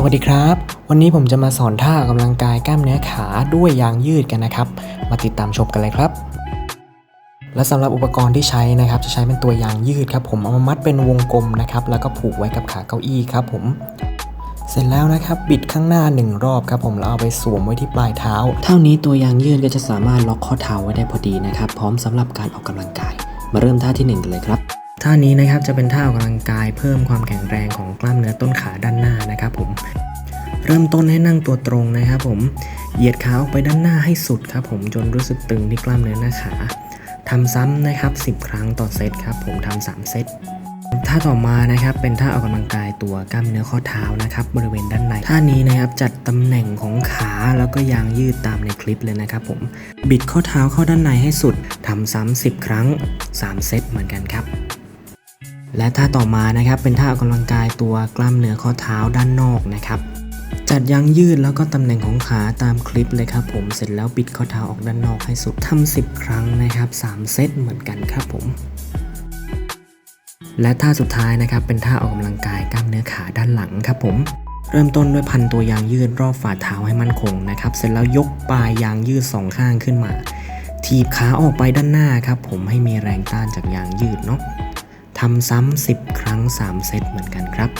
สวัสดีครับ วันนี้ผมจะมาสอนท่าออกกำลังกายกล้ามเนื้อขาด้วยยางยืดกันนะครับ มาติดตามชมกันเลยครับ และสำหรับอุปกรณ์ที่ใช้นะครับ จะใช้เป็นตัวยางยืดครับ ผมเอามามัดเป็นวงกลมนะครับ แล้วก็ผูกไว้กับขาเก้าอี้ครับ ผม เสร็จแล้วนะครับ บิดข้างหน้าหนึ่งรอบครับ ผมแล้วเอาไปสวมไว้ที่ปลายเท้า เท่านี้ตัวยางยืดก็จะสามารถล็อกข้อเท้าไว้ได้พอดีนะครับ พร้อมสำหรับการออกกำลังกาย มาเริ่มท่าที่หนึ่งกันเลยครับ ท่านี้นะครับจะเป็นท่าออกกำลังกายเพิ่มความแข็งแรงของกล้ามเนื้อต้นขาด้านหน้านะครับผมเริ่มต้นให้นั่งตัวตรงนะครับผมเหยียดขาออกไปด้านหน้าให้สุดครับผมจนรู้สึกตึงที่กล้ามเนื้อหน้าขาทำซ้ำนะครับ 10 ครั้งต่อเซตครับผมทำ3เซตท่าต่อมานะครับเป็นท่าออกกำลังกายตัวกล้ามเนื้อข้อเท้านะครับบริเวณด้านในท่านี้นะครับจัดตำแหน่งของขาแล้วก็ยางยืดตามในคลิปเลยนะครับผมบิดข้อเท้าเข้าด้านในให้สุดทำซ้ำ10 ครั้ง 3 เซตเหมือนกันครับ และท่าต่อมานะครับเป็นท่าออกกำลังกายตัวกล้ามเนื้อข้อเท้าด้านนอกนะครับจัดยางยืดแล้วก็ตำแหน่งของขาตามคลิปเลยครับผมเสร็จแล้วบิดข้อเท้าออกด้านนอกให้สุดทำ10 ครั้งนะครับ 3 เซตเหมือนกันครับผม และท่าสุดท้ายนะครับเป็นท่าออกกำลังกายกล้ามเนื้อขาด้านหลังครับผมเริ่มต้นด้วยพันตัวยางยืดรอบฝ่าเท้าให้มั่นคงนะครับเสร็จแล้วยกปลายยางยืดสองข้างขึ้นมา ถีบขาออกไปด้านหน้าครับผมให้มีแรงต้านจากยางยืดเนาะ ทำซ้ำ10 ครั้ง 3 เซตเหมือนกันครับ